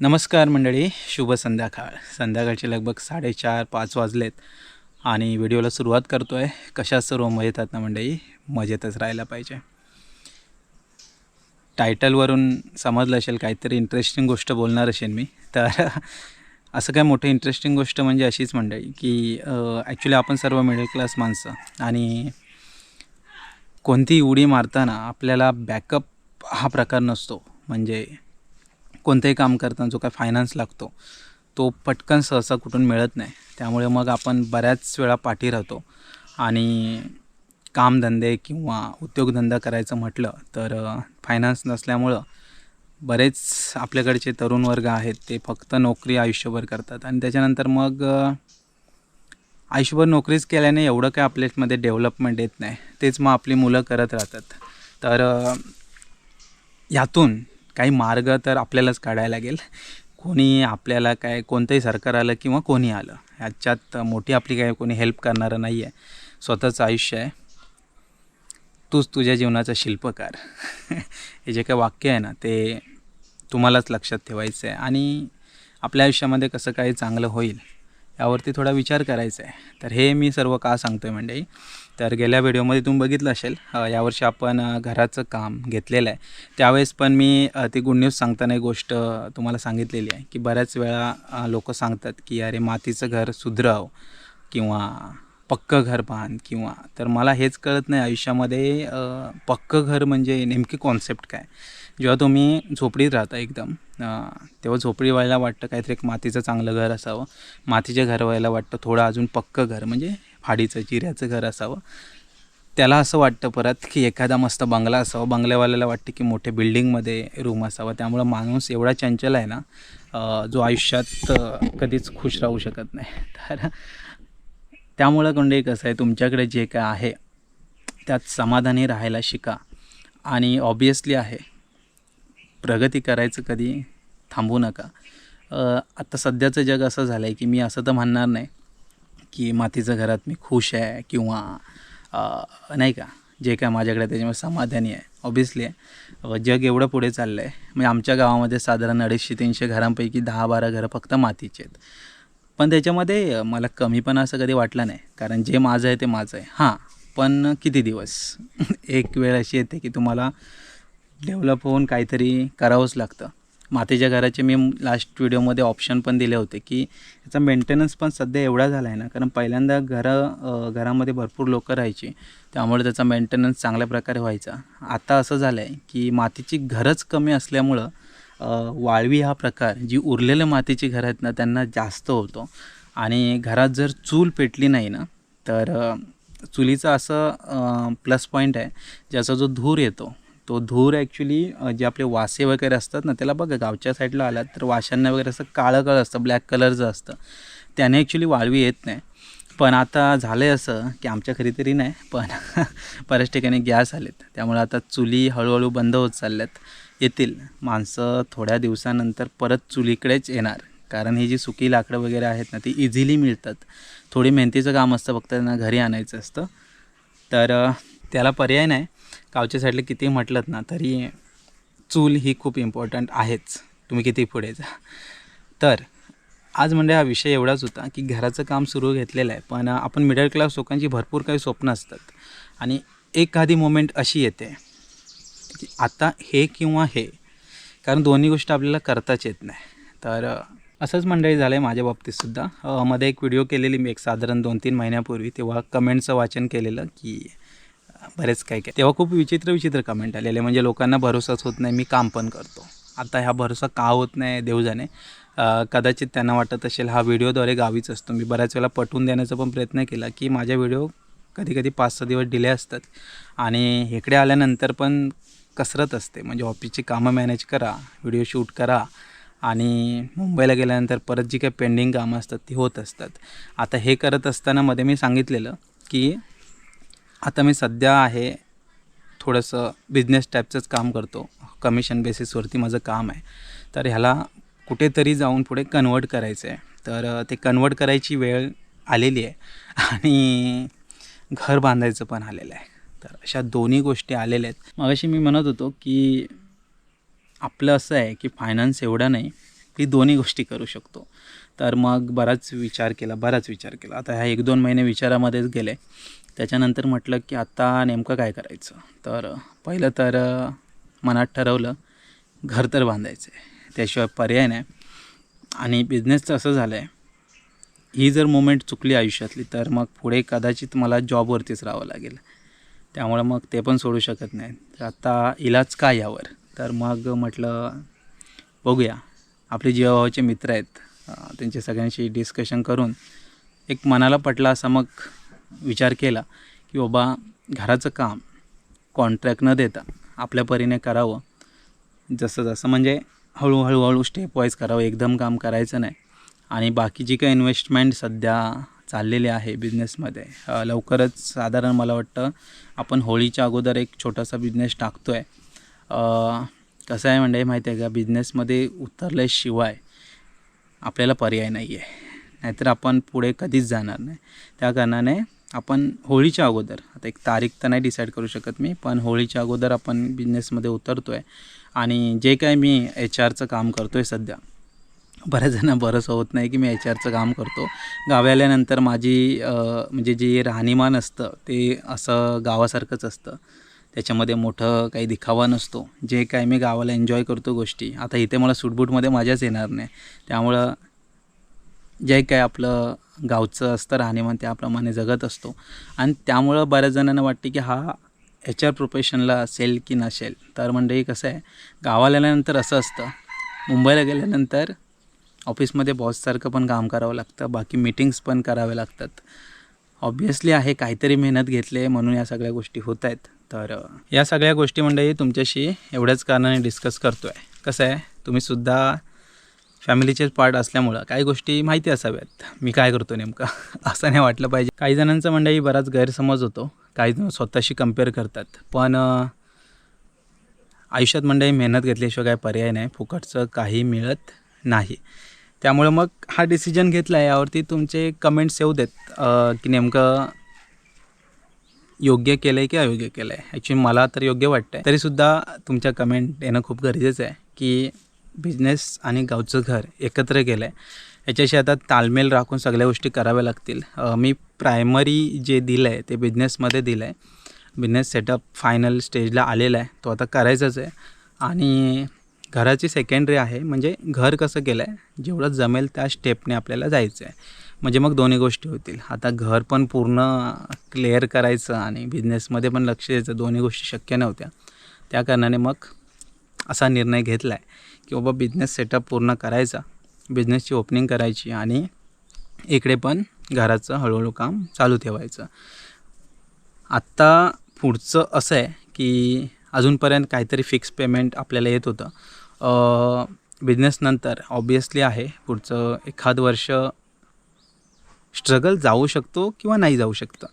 नमस्कार मंडळी शुभ संध्याकाळ. संध्याकाळचे लगभग साडेचार पाच वाजलेत आणि व्हिडिओला सुरुवात करतो आहे कशा सर्व मजेत ना मंडळी? मजेतच राहायला पाहिजे. टायटलवरून समजलं असेल काहीतरी इंटरेस्टिंग गोष्ट बोलणार असेल मी. तर असं काय मोठं इंटरेस्टिंग गोष्ट म्हणजे अशीच मंडळी की ॲक्च्युली आपण सर्व मिडल क्लास माणसं आणि कोणतीही उडी मारताना आपल्याला बॅकअप हा प्रकार नसतो. म्हणजे कोणतंही काम करताना जो काय फायनान्स लागतो तो पटकन सहसा कुठून मिळत नाही. त्यामुळे मग आपण बऱ्याच वेळा पाठी राहतो. आणि कामधंदे किंवा उद्योगधंदा करायचं म्हटलं तर फायनान्स नसल्यामुळं बरेच आपल्याकडचे तरुण वर्ग आहेत ते फक्त नोकरी आयुष्यभर करतात. आणि त्याच्यानंतर मग आयुष्यभर नोकरीच केल्याने एवढं काय आपल्यामध्ये डेव्हलपमेंट येत नाही. तेच मग आपली मुलं करत राहतात. तर यातून काही मार्ग तर आपल्यालाच काढायला लागेल. कोणी आपल्याला काय कोणतंही सरकार आलं किंवा कोणी आलं ह्याच्यात मोठी आपली काय कोणी हेल्प करणारं नाही आहे स्वतःचं आयुष्य आहे. तूच तुझ्या जीवनाचा शिल्पकार. हे जे काय वाक्य आहे ना ते तुम्हालाच लक्षात ठेवायचं आहे. आणि आपल्या आयुष्यामध्ये कसं काय चांगलं होईल यावरती थोडा विचार करायचा आहे. तर हे मी सर्व का सांगतो आहे म्हणजे तर गेल्या व्हिडिओमध्ये तुम्ही बघितलं असेल यावर्षी आपण घराचं काम घेतलेलं आहे. त्यावेळेस पण मी ती गुड न्यूज सांगताना एक गोष्ट तुम्हाला सांगितलेली आहे की बऱ्याच वेळा लोक सांगतात की अरे मातीचं घर सुधराव किंवा पक्कं घर बांध किंवा तर मला हेच कळत नाही आयुष्यामध्ये पक्कं घर म्हणजे नेमकी कॉन्सेप्ट काय? जेव्हा तुम्ही झोपडीत राहता एकदम तेव्हा झोपडी व्हायला वाटतं काहीतरी एक मातीचं चांगलं घर असावं. मातीच्या घर व्हायला वाटतं थोडं अजून पक्कं घर. म्हणजे फाडीचं चिऱ्याचं घर असावं. त्याला असं वाटतं परत की एखादा मस्त बंगला असावा. बंगल्यावाल्याला वाटतं की मोठे बिल्डिंगमध्ये रूम असावा. त्यामुळं माणूस एवढा चंचल आहे ना जो आयुष्यात कधीच खुश राहू शकत नाही. तर त्यामुळं कोंडे कसं आहे तुमच्याकडे जे काय आहे त्यात समाधानी राहायला शिका. आणि ऑबियसली आहे प्रगती करायचं कधी थांबू नका. आत्ता सध्याचं जग असं झालं आहे की मी असं तर म्हणणार नाही की मातीचं घरात मी खुश आहे किंवा नाही का? जे काय माझ्याकडे त्याच्यामुळे समाधानी आहे. ऑबियसली आहे. जग एवढं पुढे चाललं आहे म्हणजे आमच्या गावामध्ये साधारण अडीचशे तीनशे घरांपैकी दहा बारा घरं फक्त मातीचे आहेत. पण त्याच्यामध्ये मला कमी पण असं कधी वाटलं नाही. कारण जे माझं आहे ते माझं आहे. हां पण किती दिवस? एक वेळ अशी येते की तुम्हाला डेव्हलप होऊन काहीतरी करावंच लागतं. मातीच्या घराचे मी लास्ट व्हिडिओमध्ये ऑप्शन पण दिले होते की याचा मेंटेनन्स पण सध्या एवढा झाला आहे ना कारण पहिल्यांदा घरं घरामध्ये भरपूर लोकं राहायची त्यामुळे त्याचा मेंटेनन्स चांगल्या प्रकारे व्हायचा. आता असं झालं आहे की मातीची घरंच कमी असल्यामुळं वाळवी हा प्रकार जी उरलेल्या मातीची घरं आहेत ना त्यांना जास्त होतो. आणि घरात जर चूल पेटली नाही ना तर चुलीचं असं प्लस पॉईंट आहे ज्याचा जो धूर येतो तो धूर ॲक्च्युली जे आपले वासे वगैरे असतात ना त्याला बघा गावच्या साईडला आलात तर वाशांना वगैरे असं काळं काळं असतं ब्लॅक कलरचं असतं. त्याने ॲक्च्युली वाळवी येत नाही. पण आता झालं आहे असं की आमच्या घरी तरी नाही पण बऱ्याच ठिकाणी गॅस आलेत. त्यामुळे आता चुली हळूहळू बंद होत चालल्यात. येतील. माणसं थोड्या दिवसानंतर परत चुलीकडेच येणार. कारण ही जी सुकी लाकडं वगैरे आहेत ना ती इझिली मिळतात. थोडी मेहनतीचं काम असतं फक्त त्यांना घरी आणायचं असतं. तर त्याला पर्याय नाही. गावच्या साईडला किती म्हटलं ना तरी चूल ही खूप इम्पॉर्टंट आहेच. तुम्ही किती पुढे जा. तर आज म्हणजे हा विषय एवढाच होता की घराचं काम सुरू घेतलेलं आहे पण आपण मिडल क्लास लोकांची भरपूर काही स्वप्न असतात. आणि एखादी मोमेंट अशी येते की आता हे किंवा हे कारण दोन्ही गोष्टी आपल्याला करताच येत नाही. तर असंच मंडळी झालं आहे माझ्या बाबतीतसुद्धा मध्ये एक व्हिडिओ केलेली मी एक साधारण दोन तीन महिन्यापूर्वी तेव्हा कमेंटचं वाचन केलेलं की बरेच काय काय तेव्हा खूप विचित्र विचित्र कमेंट आलेले. म्हणजे लोकांना भरोसाच होत नाही मी काम पण करतो. आता ह्या भरोसा का होत नाही देवजाने? कदाचित त्यांना वाटत असेल हा व्हिडिओद्वारे गावीच असतो. मी बऱ्याच वेळा पटवून देण्याचा पण प्रयत्न केला की माझ्या व्हिडिओ कधी कधी पाच सहा दिवस डिले असतात. आणि इकडे आल्यानंतर पण कसरत असते. म्हणजे ऑफिसची कामं मॅनेज करा व्हिडिओ शूट करा. आणि मुंबईला गेल्यानंतर परत जी काही पेंडिंग कामं असतात ती होत असतात. आता हे करत असताना मध्ये मी सांगितलेलं की आता मी सध्या आहे थोडंसं बिझनेस टाईपचंच काम करतो. कमिशन बेसिसवरती माझं काम आहे. तर ह्याला कुठेतरी जाऊन पुढे कन्वर्ट करायचं आहे तर ते कन्वर्ट करायची वेळ आलेली आहे. आणि घर बांधायचं पण आलेलं आहे. तर अशा दोन्ही गोष्टी आलेल्या आहेत. मग अशी मी म्हणत होतो की आपलं असं आहे की फायनान्स एवढा नाही ही दोन्ही गोष्टी करू शकतो. तर मग बराच विचार केला बराच विचार केला. आता ह्या एक दोन महिने विचारामध्येच गेले. त्याच्यानंतर म्हटलं की आता नेमकं काय करायचं? तर पहिलं तर मनात ठरवलं घर तर बांधायचं आहे त्याशिवाय पर्याय नाही. आणि बिझनेसचं असं झालं आहे ही जर मुमेंट चुकली आयुष्यातली तर मग पुढे कदाचित मला जॉबवरतीच राहावं लागेल. त्यामुळं मग ते पण सोडू शकत नाही तर आता इलाज काय यावर? तर मग म्हटलं बघूया. आपले जीवाभावाचे मित्र आहेत. त्यांच्या सगळ्यांशी डिस्कशन करून एक मनाला पटला असा मग विचार केला की बाबा घराचं काम कॉन्ट्रॅक्ट न देता आपल्या परीने करावं. जसं जसं म्हणजे हळूहळू हळू स्टेप वाईज करावं. एकदम काम करायचं नाही. आणि बाकी जी काही इन्व्हेस्टमेंट सध्या चाललेली आहे बिझनेसमध्ये लवकरच साधारण मला वाटतं आपण होळीच्या अगोदर एक छोटासा बिझनेस टाकतो आहे कसं आहे म्हणजे माहिती आहे का? बिझनेसमध्ये उतरल्याशिवाय आपल्याला पर्याय नाही आहे नाहीतर आपण पुढे कधीच जाणार नाही. त्या कारणाने आपण होळीच्या अगोदर आता एक तारीख तर नाही डिसाईड करू शकत मी पण होळीच्या अगोदर आपण बिझनेसमध्ये उतरतो आहे आणि जे काय मी एच आरचं काम करतो आहे सध्या बऱ्याच जणांना बरंच होत नाही की मी एच आरचं काम करतो. गावी आल्यानंतर माझी म्हणजे जे राहणीमान असतं ते असं गावासारखंच असतं. त्याच्यामध्ये मोठं काही दिखावा नसतो. जे काय मी गावाला एन्जॉय करतो गोष्टी आता इथे मला सूटबूटमध्ये मजाच येणार नाही. त्यामुळं जे काय आपलं गावचं असतं राहणीमान त्याप्रमाणे जगत असतो. आणि त्यामुळं बऱ्याच जणांना वाटते की हा एच आर प्रोफेशनला असेल की नसेल. तर म्हणजे कसं आहे गावालाल्यानंतर असं असतं. मुंबईला गेल्यानंतर ऑफिसमध्ये बॉससारखं पण काम करावं लागतं. बाकी मीटिंग्स पण कराव्या लागतात. ऑब्वियसली आहे काहीतरी मेहनत घेतली आहे म्हणून या सगळ्या गोष्टी होत आहेत. तर या सगळ्या गोष्टी मंडळी तुमच्याशी एवढ्याच कारणाने डिस्कस करतो आहे कसं आहे तुम्हीसुद्धा फॅमिलीचेच पार्ट असल्यामुळं काही गोष्टी माहिती असाव्यात. मी काय करतो नेमकं? असं नाही वाटलं पाहिजे. काही जणांचा मंडळी बराच गैरसमज होतो. काही जण स्वतःशी कंपेअर करतात. पण आयुष्यात मंडळी मेहनत घेतल्याशिवाय काय पर्याय नाही. फुकटचं काही मिळत नाही. त्यामुळे मग हा डिसिजन घेतला आहे यावरती तुमचे कमेंट्स येऊ देत. की नेमकं योग्य केलं आहे की अयोग्य केलं आहे ॲक्च्युली मला तर योग्य वाटतं आहे तरीसुद्धा तुमच्या कमेंट येणं खूप गरजेचं आहे. की बिझनेस आणि गावचं घर एकत्र केलं आहे याच्याशी आता ताळमेल राखून सगळ्या गोष्टी कराव्या लागतील. मी प्रायमरी जे दिलं आहे ते बिझनेसमध्ये दिलं आहे बिझनेस सेटअप फायनल स्टेजला आलेला आहे. तो आता करायचाच आहे. आणि घराची सेकंडरी आहे. म्हणजे घर कसं केलं आहे जेवढं जमेल त्या स्टेपने आपल्याला जायचं आहे. म्हणजे मग दोन्ही गोष्टी होतील. आता घर पण पूर्ण क्लिअर करायचं आणि बिझनेसमध्ये पण लक्ष द्यायचं. दोन्ही गोष्टी शक्य नव्हत्या. त्या कारणाने मग असा निर्णय घेतला आहे की बाबा बिझनेस सेटअप पूर्ण करायचा. बिझनेसची ओपनिंग करायची आणि इकडे पण घराचं हळूहळू काम चालू ठेवायचं. आत्ता पुढचं असं आहे की अजूनपर्यंत काहीतरी फिक्स पेमेंट आपल्याला येत होतं. बिझनेसनंतर ऑब्वियसली आहे. पुढचं एखाद वर्ष स्ट्रगल जाऊ शकतो किंवा नाही जाऊ शकतं.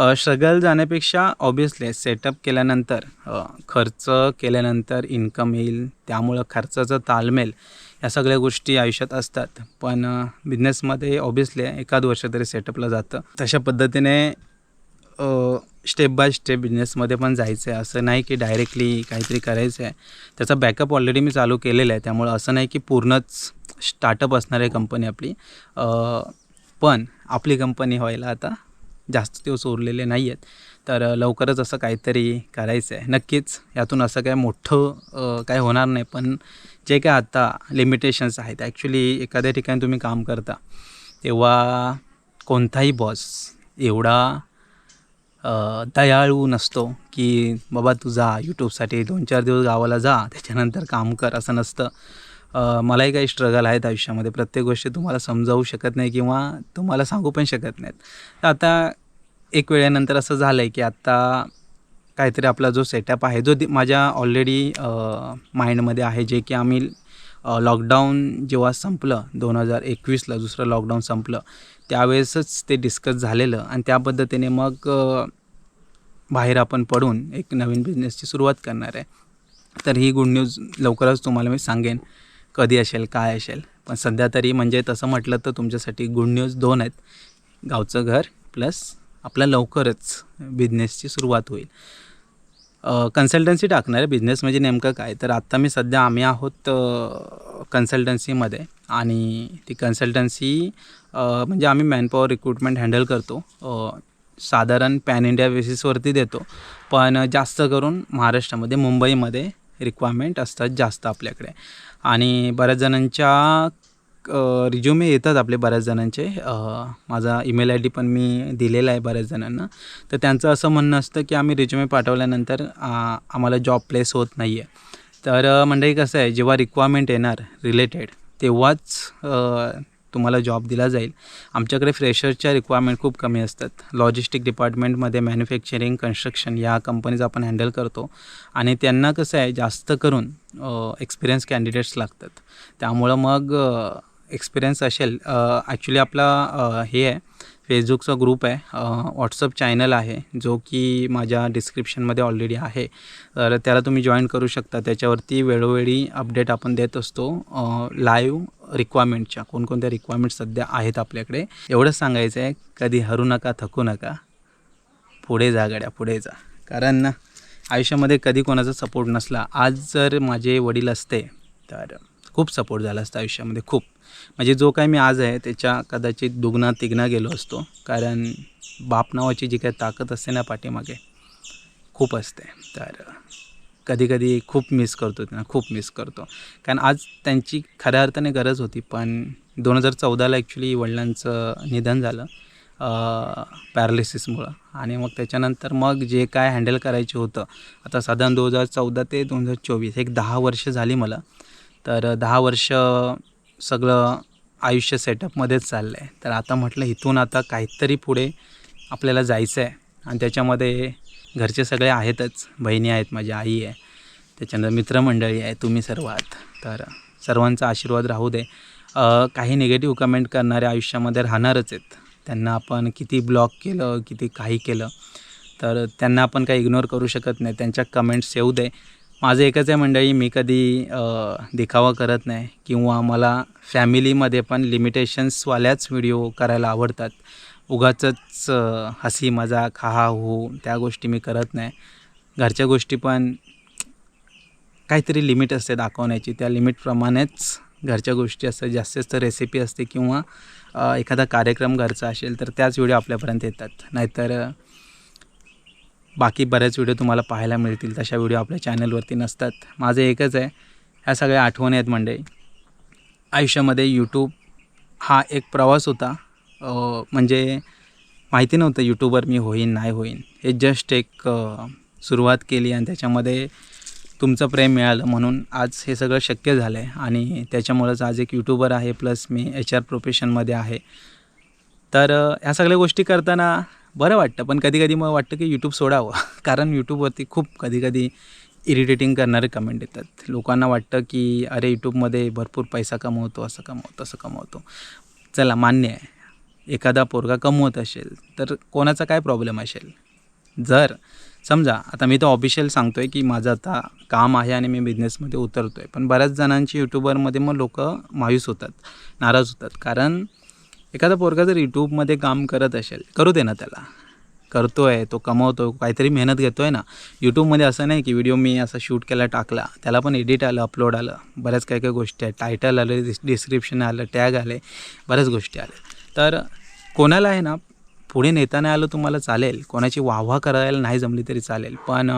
स्ट्रगल जाण्यापेक्षा ऑब्वियसली सेटअप केल्यानंतर खर्च केल्यानंतर इन्कम येईल त्यामुळं खर्चाचं ताळमेल या सगळ्या गोष्टी आयुष्यात असतात. पण बिझनेसमध्ये ऑब्वियसली एखाद वर्ष तरी सेटअपला जातं. तशा पद्धतीने स्टेप बाय स्टेप बिझनेसमध्ये पण जायचं आहे असं नाही की डायरेक्टली काहीतरी करायचं आहे त्याचा बॅकअप ऑलरेडी मी चालू केलेला आहे. त्यामुळं असं नाही की पूर्णच स्टार्टअप असणार आहे कंपनी आपली. पण आपली कंपनी व्हायला आता जास्त दिवस उरलेले नाही आहेत तर लवकरच असं काहीतरी करायचं आहे नक्कीच यातून असं काय मोठं काही काय होणार नाही पण जे काय आता लिमिटेशन्स आहेत. ॲक्च्युली एखाद्या ठिकाणी तुम्ही काम करता तेव्हा कोणताही बॉस एवढा दयाळू नसतो की बाबा तू जा यूट्यूबसाठी दोन चार दिवस गावाला जा त्याच्यानंतर काम कर असं नसतं. मलाही काही स्ट्रगल आहेत आयुष्यामध्ये. प्रत्येक गोष्टी तुम्हाला समजावू शकत नाही किंवा तुम्हाला सांगू पण शकत नाहीत. तर आता एक वेळेनंतर असं झालं आहे की आत्ता काहीतरी आपला जो सेटअप आहे जो माझ्या ऑलरेडी माइंडमध्ये आहे जे की आम्ही लॉकडाऊन जेव्हा संपलं दोन हजार एकवीसला दुसरं लॉकडाऊन संपलं त्यावेळेसच ते डिस्कस झालेलं आणि त्या पद्धतीने मग बाहेर आपण पडून एक नवीन बिझनेसची सुरुवात करणार आहे. तर ही गुड न्यूज लवकरच तुम्हाला मी सांगेन. कधी असेल काय असेल. पण सध्या तरी म्हणजे तसं म्हटलं तर तुमच्यासाठी गुड न्यूज दोन आहेत. गावचं घर प्लस आपल्या लवकरच बिझनेसची सुरुवात होईल. कन्सल्टन्सी टाकणार आहे. बिझनेस म्हणजे नेमकं काय? तर आत्ता मी सध्या आम्ही आहोत कन्सल्टन्सीमध्ये आणि ती कन्सल्टन्सी म्हणजे आम्ही मॅनपॉवर रिक्रुटमेंट हँडल करतो. साधारण पॅन इंडिया बेसिसवरती देतो. पण जास्त करून महाराष्ट्रामध्ये मुंबईमध्ये रिक्वायरमेंट असतात जास्त आपल्याकडे. आणि बऱ्याच जणांच्या रिज्युमे येतात आपले बऱ्याच जणांचे. माझा ईमेल आय डी पण मी दिलेला आहे बऱ्याच जणांना. तर त्यांचं असं म्हणणं असतं की आम्ही रिज्युमे पाठवल्यानंतर आम्हाला जॉब प्लेस होत नाही आहे तर म्हणजे मंडळी कसं आहे जेव्हा रिक्वायरमेंट येणार रिलेटेड तेव्हाच तुम्हाला जॉब दिला जाईल. आमच्याकडे फ्रेशरच्या रिक्वायरमेंट खूप कमी असतात. लॉजिस्टिक डिपार्टमेंटमध्ये मॅन्युफॅक्चरिंग कन्स्ट्रक्शन या कंपनीज आपण हँडल करतो. आणि त्यांना कसं आहे जास्त करून एक्सपिरियन्स कॅन्डिडेट्स लागतात. त्यामुळं मग एक्सपिरियन्स असेल ॲक्च्युली आपला हे आहे फेसबुकचा ग्रुप आहे. व्हॉट्सअप चॅनल आहे जो की माझ्या डिस्क्रिप्शनमध्ये ऑलरेडी आहे. तर त्याला तुम्ही जॉईन करू शकता. त्याच्यावरती वेळोवेळी अपडेट आपण देत असतो. लाईव्ह रिक्वायरमेंटच्या कोणकोणत्या रिक्वायरमेंट सध्या आहेत आपल्याकडे एवढंच सांगायचं आहे कधी हरू नका थकू नका. पुढे जा गड्या पुढे जा. कारण आयुष्यामध्ये कधी कोणाचा सपोर्ट नसला आज जर माझे वडील असते तर खूप सपोर्ट झाला असता आयुष्यामध्ये खूप. म्हणजे जो काही मी आज आहे त्याच्या कदाचित दुगना तिगना गेलो असतो. कारण बाप नावाची जी काही ताकद असते ना पाठीमागे खूप असते. तर कधीकधी खूप मिस करतो त्यांना खूप मिस करतो. कारण आज त्यांची खऱ्या अर्थाने गरज होती पण दोन हजार चौदाला ॲक्च्युली वडिलांचं निधन झालं पॅरालिसिसमुळं आणि मग त्याच्यानंतर मग जे काय हँडल करायचं होतं आता साधारण दोन हजार चौदा ते दोन हजार चोवीस एक दहा वर्ष झाली मला. तर दहा वर्ष सगळं आयुष्य सेटअपमध्येच चाललं आहे तर आता म्हटलं इथून आता काहीतरी पुढे आपल्याला जायचं आहे आणि त्याच्यामध्ये घरचे सगळे आहेतच. बहिणी आहेत माझी आई आहे त्याच्यानंतर मित्रमंडळी आहे तुम्ही सर्व आहात. तर सर्वांचा आशीर्वाद राहू दे. काही निगेटिव्ह कमेंट करणारे आयुष्यामध्ये राहणारच आहेत. त्यांना आपण किती ब्लॉक केलं किती काही केलं तर त्यांना आपण काही इग्नोर करू शकत नाही. त्यांच्या कमेंट्स येऊ दे. माझं एकच आहे मंडळी मी कधी दिखावा करत नाही किंवा मला फॅमिलीमध्ये पण लिमिटेशन्सवाल्याच व्हिडिओ करायला आवडतात. उगाचच हसी मजाक हा हा हो त्या गोष्टी मी करत नाही. घरच्या गोष्टी पण काहीतरी लिमिट असते दाखवण्याची. त्या लिमिटप्रमाणेच घरच्या गोष्टी असतात. जास्तीत जास्त रेसिपी असते किंवा एखादा कार्यक्रम घरचा असेल तर त्याच व्हिडिओ आपल्यापर्यंत येतात. नाहीतर बाकी बऱ्याच व्हिडिओ तुम्हाला पाहायला मिळतील. तशा व्हिडिओ आपल्या चॅनलवरती नसतात. माझं एकच आहे ह्या सगळ्या आठवणी आहेत म्हणजे आयुष्यामध्ये यूट्यूब हा एक प्रवास होता. म्हणजे माहिती नव्हतं यूट्यूबर मी होईन नाही होईन. हे जस्ट एक सुरुवात केली आणि त्याच्यामध्ये तुमचं प्रेम मिळालं. म्हणून आज हे सगळं शक्य झालं आहे आणि त्याच्यामुळंच आज एक यूट्यूबर आहे प्लस मी एच आर प्रोफेशनमध्ये आहे. तर ह्या सगळ्या गोष्टी करताना बरं वाटतं पण कधी कधी मग वाटतं की यूट्यूब सोडावं. कारण यूट्यूबवरती खूप कधी कधी इरिटेटिंग करणारे कमेंट येतात. लोकांना वाटतं की अरे यूट्यूबमध्ये भरपूर पैसा कमवतो असं कमवतो असं कमवतो. चला मान्य आहे. एखादा पोरगा कमवत असेल तर कोणाचा काय प्रॉब्लेम असेल? जर समजा आता मी तर ऑफिशियल सांगतो आहे की माझं आता काम आहे आणि मी बिझनेसमध्ये उतरतो आहे पण बऱ्याच जणांची यूट्यूबरमध्ये मग लोक मायूस होतात नाराज होतात. कारण एखादा पोरगा जर यूट्यूबमध्ये काम करत असेल करू दे ना त्याला. करतो आहे तो कमवतो काहीतरी मेहनत घेतो आहे ना यूट्यूबमध्ये असं नाही की व्हिडिओ मी असा शूट केला टाकला. त्याला पण एडिट आलं अपलोड आलं. बऱ्याच काही काही गोष्टी आहेत. टायटल आलं डिस डिस्क्रिप्शन आलं टॅग आले बऱ्याच गोष्टी आल्या. तर कोणाला आहे ना पुढे नेता नाही आलं तुम्हाला चालेल. कोणाची वाहवा करायला नाही जमली तरी चालेल. पण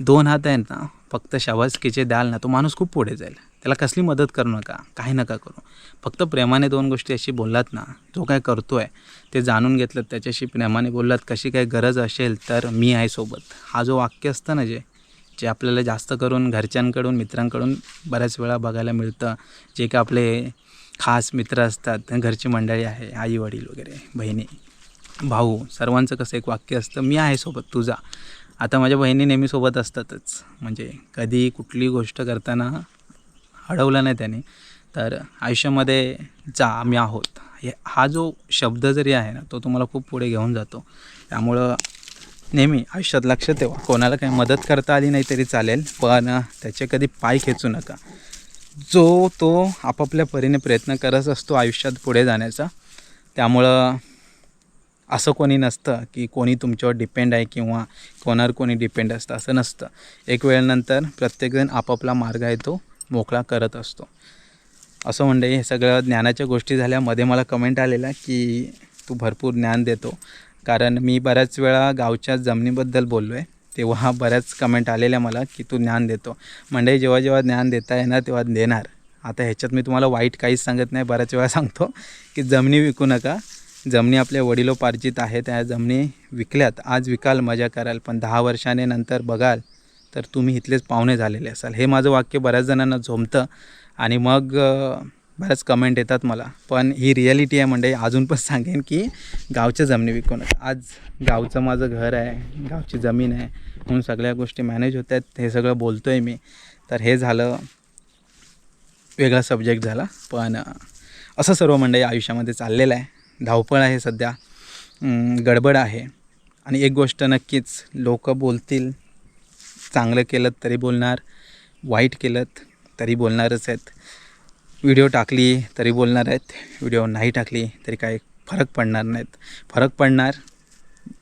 दोन हात आहेत ना फक्त शाबासकीचे द्याल ना तो माणूस खूप पुढे जाईल. त्याला कसली मदत करू नका काही नका करू. फक्त प्रेमाने दोन गोष्टी अशी बोललात ना जो काय करतो आहे ते जाणून घेतलं त्याच्याशी प्रेमाने बोललात कशी काय गरज असेल तर मी आहे सोबत. हा जो वाक्य असतं ना जे जे आपल्याला जास्त करून घरच्यांकडून मित्रांकडून बऱ्याच वेळा बघायला मिळतं. जे काय आपले खास मित्र असतात घरची मंडळी आहे आई वडील वगैरे बहिणी भाऊ सर्वांचं कसं एक वाक्य असतं मी आहे सोबत तुझा आता माझ्या बहिणी नेहमी सोबत असतातच. म्हणजे कधी कुठली गोष्ट करताना अडवलं नाही त्याने. तर आयुष्यामध्ये जा आम्ही आहोत. हे हा जो शब्द जरी आहे ना तो तुम्हाला खूप पुढे घेऊन जातो. त्यामुळं नेहमी आयुष्यात लक्ष ठेवा. कोणाला काही मदत करता आली नाही तरी चालेल पण त्याचे कधी पाय खेचू नका. जो तो आपापल्या परीने प्रयत्न करत असतो आयुष्यात पुढे जाण्याचा त्यामुळं असं कोणी नसतं की कोणी तुमच्यावर डिपेंड आहे किंवा कोणावर कोणी डिपेंड असतं असं नसतं. एक वेळेनंतर प्रत्येकजण आपापला मार्ग आहे तो. मोकळा करत असतो. असं म्हणजे हे सगळं ज्ञानाच्या गोष्टी झाल्या मध्ये मला कमेंट आलेला की तू भरपूर ज्ञान देतो. कारण मी बऱ्याच वेळा गावच्या जमिनीबद्दल बोललो आहे तेव्हा बऱ्याच कमेंट आलेल्या मला की तू ज्ञान देतो. म्हणजे जेव्हा जेव्हा ज्ञान देता येणार तेव्हा देणार. आता ह्याच्यात मी तुम्हाला वाईट काहीच सांगत नाही बऱ्याच वेळा सांगतो की जमिनी विकू नका. जमिनी आपल्या वडिलोपार्जित आहे त्या जमिनी विकल्यात. आज विकाल मजा कराल पण दहा वर्षाने नंतर बघाल तर तुम्ही इथलेच पाहुणे झालेले असाल. हे माझं वाक्य बऱ्याच जणांना झोमतं आणि मग बऱ्याच कमेंट येतात मला. पण ही रिॲलिटी आहे म्हणजे अजून पण सांगेन की गावच्या जमिनी विकून आज गावचं माझं घर आहे गावची जमीन आहे. म्हणून सगळ्या गोष्टी मॅनेज होत आहेत. हे सगळं बोलतो आहे मी. तर हे झालं वेगळा सब्जेक्ट झाला. पण असं सर्व मंडळी आयुष्यामध्ये चाललेलं आहे. धावपळ आहे सध्या. गडबड आहे. आणि एक गोष्ट नक्कीच लोक बोलतील. चांगलं केलं तरी बोलणार वाईट केलं तरी बोलणारच आहेत. व्हिडिओ टाकली तरी बोलणार आहेत व्हिडिओ नाही टाकली तरी काही फरक पडणार नाहीत. फरक पडणार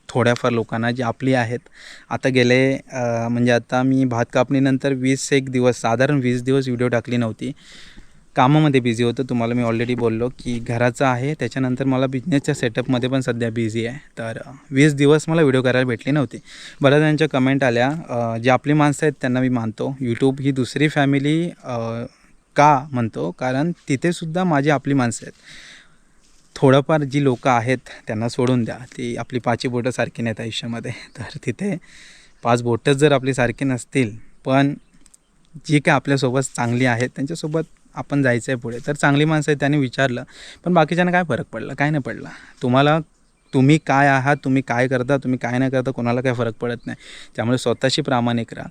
थोड्याफार लोकांना जी आपली आहेत. आता गेले म्हणजे आता मी भात कापणीनंतर वीस एक दिवस साधारण वीस दिवस व्हिडिओ टाकली नव्हती. कामामध्ये बिझी होतं. तुम्हाला मी ऑलरेडी बोललो की घराचं आहे. त्याच्यानंतर मला बिझनेसच्या सेटअपमध्ये पण सध्या बिझी आहे. तर वीस दिवस मला व्हिडिओ करायला भेटली नव्हती. बऱ्याच जणांच्या कमेंट आल्या जे जी आपली माणसं आहेत त्यांना मी मानतो. यूट्यूब ही दुसरी फॅमिली का म्हणतो? कारण तिथेसुद्धा माझी आपली माणसं आहेत. थोडंफार जी लोकं आहेत त्यांना सोडून द्या. ती आपली पाची बोटं सारखी नाहीत आयुष्यामध्ये. तर तिथे पाच बोटंच जर आपली सारखी नसतील पण जी काय आपल्यासोबत चांगली आहेत त्यांच्यासोबत आपण जायचं आहे पुढे. तर चांगली माणसं आहेत त्यांनी विचारलं. पण बाकीच्यांना काय फरक पडला? काय नाही पडला. तुम्हाला तुम्ही काय आहात तुम्ही काय करता तुम्ही काय नाही करता कोणाला काय फरक पडत नाही. त्यामुळे स्वतःशी प्रामाणिक राहा.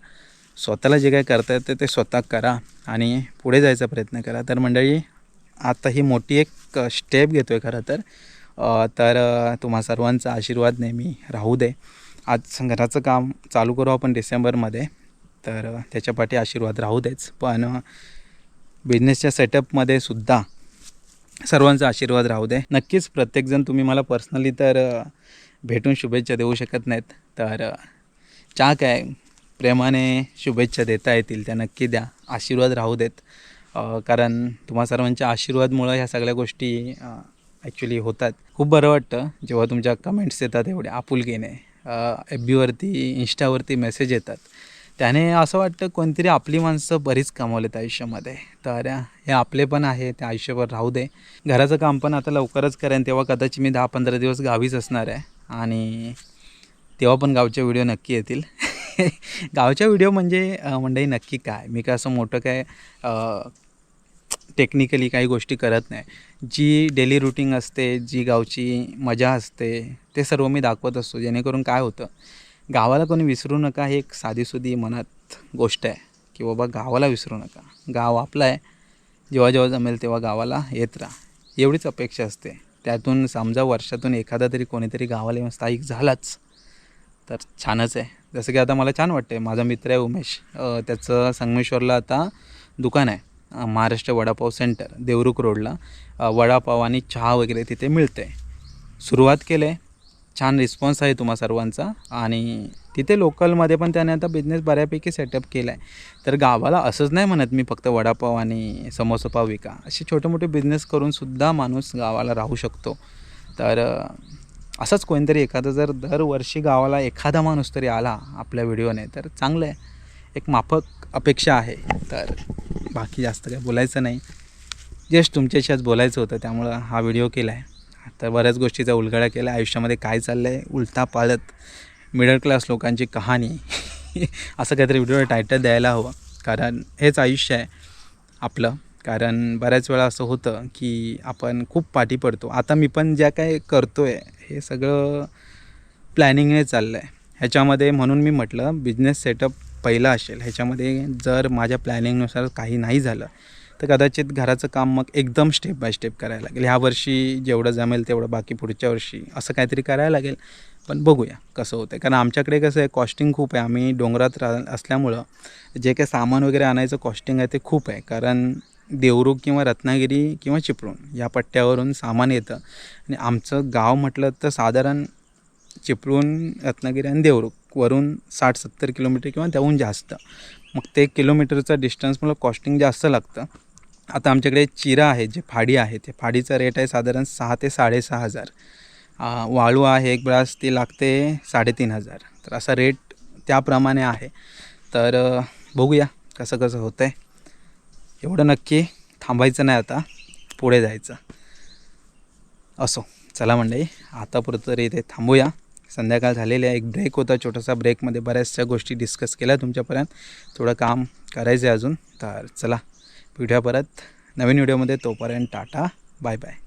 स्वतःला जे काय करता येतं ते स्वतः करा आणि पुढे जायचा प्रयत्न करा. तर मंडळी आता ही मोठी एक स्टेप घेतो आहे खरं तर. तर तुम्हा सर्वांचा आशीर्वाद नेहमी राहू दे. आज घराचं काम चालू करू आपण डिसेंबरमध्ये. तर त्याच्यापाठी त्याच्या पाठी आशीर्वाद राहू देच. पण बिझनेसच्या सेटअपमध्ये सुद्धा सर्वांचा आशीर्वाद राहू दे. नक्कीच प्रत्येकजण तुम्ही मला पर्सनली तर भेटून शुभेच्छा देऊ शकत नाहीत. तर अ, चा काय प्रेमाने शुभेच्छा देता येतील त्या नक्की द्या. आशीर्वाद राहू देत. कारण तुम्हा सर्वांच्या आशीर्वादमुळं ह्या सगळ्या गोष्टी ॲक्च्युली होतात. खूप बरं वाटतं जेव्हा तुमच्या कमेंट्स येतात एवढ्या आपुलकीने. एफ बीवरती इंस्टावरती मेसेज येतात. त्याने असं वाटतं कोणतरी आपली माणसं बरीच कमावलेत आयुष्यामध्ये. तर हे आपले पण आहे ते आयुष्यभर राहू दे. घराचं काम पण आता लवकरच करेन तेव्हा कदाचित मी दहा पंधरा दिवस गावीच असणार आहे. आणि तेव्हा पण गावचे व्हिडिओ नक्की येतील. गावच्या व्हिडिओ म्हणजे अं, मंडळी नक्की काय? मी काय असं मोठं काय टेक्निकली काही गोष्टी करत नाही. जी डेली रुटीन असते जी गावची मजा असते ते सर्व मी दाखवत असतो. जेणेकरून काय होतं गावाला कोणी विसरू नका ही एक साधीसुधी मनात गोष्ट आहे की बाबा गावाला विसरू नका. गाव आपलं आहे. जेव्हा जेव्हा जमेल तेव्हा गावाला येत राहा. एवढीच अपेक्षा असते. त्यातून समजा वर्षातून एखादा तरी कोणीतरी गावाला येऊन स्थायिक झालाच तर छानच आहे. जसं की आता मला छान वाटतं आहे माझा मित्र आहे उमेश. त्याचं संगमेश्वरला आता दुकान आहे. महाराष्ट्र वडापाव सेंटर देवरुख रोडला. वडापाव आणि चहा वगैरे तिथे मिळते सुरुवात केलं आहे छान रिस्पॉन्स आहे तुम्हा सर्वांचा. आणि तिथे लोकलमध्ये पण त्याने आता बिझनेस बऱ्यापैकी सेटअप केला आहे तर गावाला असंच नाही म्हणत मी फक्त वडापाव आणि समोसापाव विका. असे छोटे मोठे बिझनेस करूनसुद्धा माणूस गावाला राहू शकतो. तर असंच कोणतरी एखादा जर दरवर्षी गावाला एखादा माणूस तरी आला आपल्या व्हिडिओने तर चांगलं आहे. एक माफक अपेक्षा आहे. तर बाकी जास्त काय बोलायचं नाही. जस्ट तुमच्याशी आज बोलायचं होतं त्यामुळं हा व्हिडिओ केला आहे तर बऱ्याच गोष्टीचा उलगडा केला. आयुष्यामध्ये काय चाललं आहे उलटा पाळत मिडल क्लास लोकांची कहाणी. असं काहीतरी व्हिडिओ टायटल द्यायला हवं. कारण हेच आयुष्य आहे आपलं. कारण बऱ्याच वेळा असं होतं की आपण खूप पाठी पडतो. आता मी पण ज्या काय करतो आहे हे सगळं प्लॅनिंगने चाललं आहे ह्याच्यामध्ये म्हणून मी म्हटलं बिझनेस सेटअप पहिला असेल. ह्याच्यामध्ये जर माझ्या प्लॅनिंगनुसार काही नाही झालं तर कदाचित घराचं काम मग एकदम स्टेप बाय स्टेप करायला लागेल. ह्या वर्षी जेवढं जमेल तेवढं बाकी पुढच्या वर्षी असं काहीतरी करायला लागेल. पण बघूया कसं होतं कारण आमच्याकडे कसं आहे कॉस्टिंग खूप आहे. आम्ही डोंगरात रा असल्यामुळं जे काही सामान वगैरे आणायचं कॉस्टिंग आहे ते खूप आहे. कारण देवरुख किंवा रत्नागिरी किंवा चिपळूण या पट्ट्यावरून सामान येतं. आणि आमचं गाव म्हटलं तर साधारण चिपळूण रत्नागिरी आणि देवरुख वरून साठ सत्तर किलोमीटर किंवा त्याहून जास्त. मग ते किलोमीटरचं डिस्टन्स मला कॉस्टिंग जास्त लागतं. आता आमच्याकडे चिरा आहे जे फाडी आहे ते फाडीचा रेट आहे साधारण सहा ते साडेसहा हजार. वाळू आहे एक ब्रास ती लागते साडेतीन हजार. तर असा रेट त्याप्रमाणे आहे. तर बघूया कसं कसं होतं आहे एवढं नक्की थांबायचं नाही आता पुढे जायचं. असो चला मंडळी आतापुरतं तरी इथे थांबूया. संध्याकाळ झालेली आहे एक ब्रेक होता छोटासा ब्रेकमध्ये बऱ्याचशा गोष्टी डिस्कस केल्या तुमच्यापर्यंत. थोडं काम करायचं आहे अजून तर चला. भेटूया परत. नवीन व्हिडिओमध्ये तोपर्यंत टाटा. Bye bye.